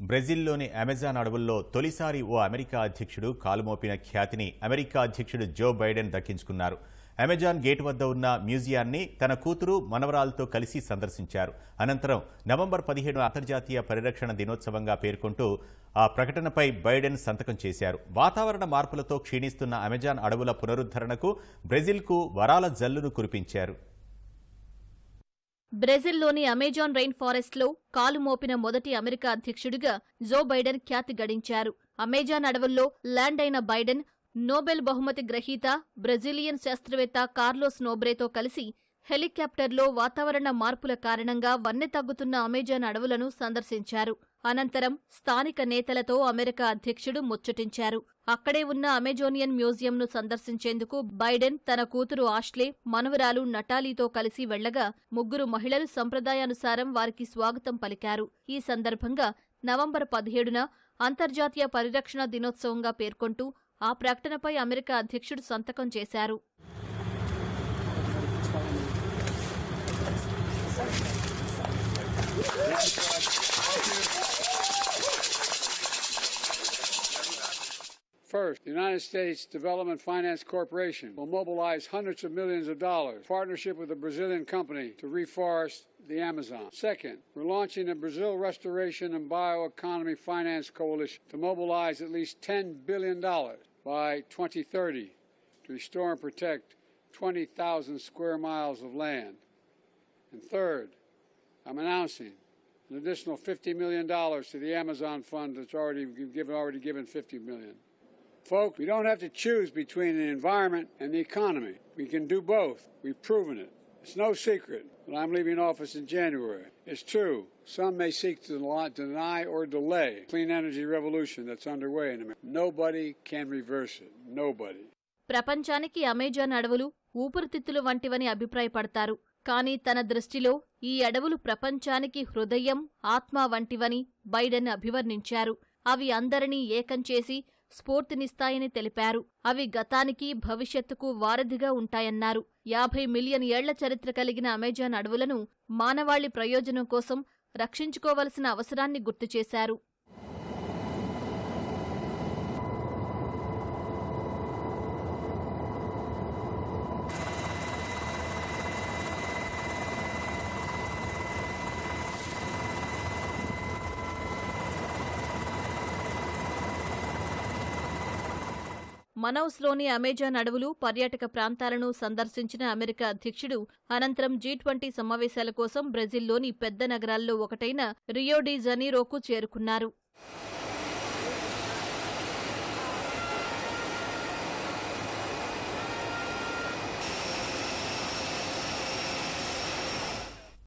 బ్రెజిల్లోని Amazon అడవుల్లో తొలిసారి ఓ America అధ్యక్షుడు కాలుమోపిన ఖ్యాతిని అమెరికా అధ్యక్షుడు జో బైడెన్ దక్కించుకున్నారు. అమెజాన్ గేట్ వద్ద ఉన్న మ్యూజియాన్ని తన కూతురు మనవరాలతో కలిసి సందర్శించారు. అనంతరం నవంబర్ పదిహేడు అంతర్జాతీయ పరిరక్షణ దినోత్సవంగా పేర్కొంటూ ఆ ప్రకటనపై బైడెన్ సంతకం చేశారు. వాతావరణ మార్పులతో క్షీణిస్తున్న అమెజాన్ అడవుల పునరుద్ధరణకు బ్రెజిల్కు వరాల జల్లును కురిపించారు. బ్రెజిల్లోని అమెజాన్ రెయిన్ ఫారెస్ట్లో కాలు మోపిన మొదటి అమెరికా అధ్యక్షుడిగా జో బైడెన్ ఖ్యాతి గడించారు. అమెజాన్ అడవుల్లో ల్యాండ్ అయిన బైడెన్ నోబెల్ బహుమతి గ్రహీత బ్రెజిలియన్ శాస్త్రవేత్త కార్లోస్ నోబ్రేతో కలిసి హెలికాప్టర్లో వాతావరణ మార్పుల కారణంగా వన్నె తగ్గుతున్న అమెజాన్ అడవులను సందర్శించారు. అనంతరం స్థానిక నేతలతో అమెరికా అధ్యక్షుడు ముచ్చటించారు. అక్కడే ఉన్న అమెజోనియన్ మ్యూజియంను సందర్శించేందుకు బైడెన్ తన కూతురు ఆష్లే మనవరాలు నటాలీతో కలిసి వెళ్ళగా ముగ్గురు మహిళలు సంప్రదాయానుసారం వారికి స్వాగతం పలికారు. ఈ సందర్భంగా నవంబర్ పదిహేడున అంతర్జాతీయ పరిరక్షణ దినోత్సవంగా పేర్కొంటూ ఆ ప్రకటనపై అమెరికా అధ్యక్షుడు సంతకం చేశారు. First, the United States Development Finance Corporation will mobilize hundreds of millions of dollars in partnership with a Brazilian company to reforest the Amazon. Second, we're launching a Brazil Restoration and Bioeconomy Finance Coalition to mobilize at least $10 billion by 2030 to restore and protect 20,000 square miles of land. And third, I'm announcing an additional $50 million to the Amazon Fund that's already given, already given $50 million. Folks, we don't have to choose between the environment and the economy. We can do both. We've proven it. It's no secret that I'm leaving office in January. It's true. Some may seek to deny- or delay the clean energy revolution that's underway in America. Nobody can reverse it. Nobody. ప్రపంచానికి Amazon అడవులు ఊపిరితిత్తులు వంటివని అభిప్రాయపడతారు కానీ తన దృష్టిలో ఈ అడవులు ప్రపంచానికి హృదయం ఆత్మ వంటివని బైడెన్ అభివర్ణించారు అవి అందరినీ ఏకం చేసి స్ఫూర్తినిస్తాయని తెలిపారు. అవి గతానికి భవిష్యత్తుకు వారధిగా ఉంటాయన్నారు. యాభై మిలియన్ ఏళ్ళ చరిత్ర కలిగిన అమెజాన్ అడవులను మానవాళి ప్రయోజనం కోసం రక్షించుకోవలసిన అవసరాన్ని గుర్తుచేశారు. మనౌస్లోని అమెజాన్ అడవులు పర్యాటక ప్రాంతాలను సందర్శించిన అమెరికా అధ్యక్షుడు అనంతరం జీ ట్వంటీ సమావేశాల కోసం బ్రెజిల్లోని పెద్ద నగరాల్లో ఒకటైన రియోడి జనీరోకు చేరుకున్నారు.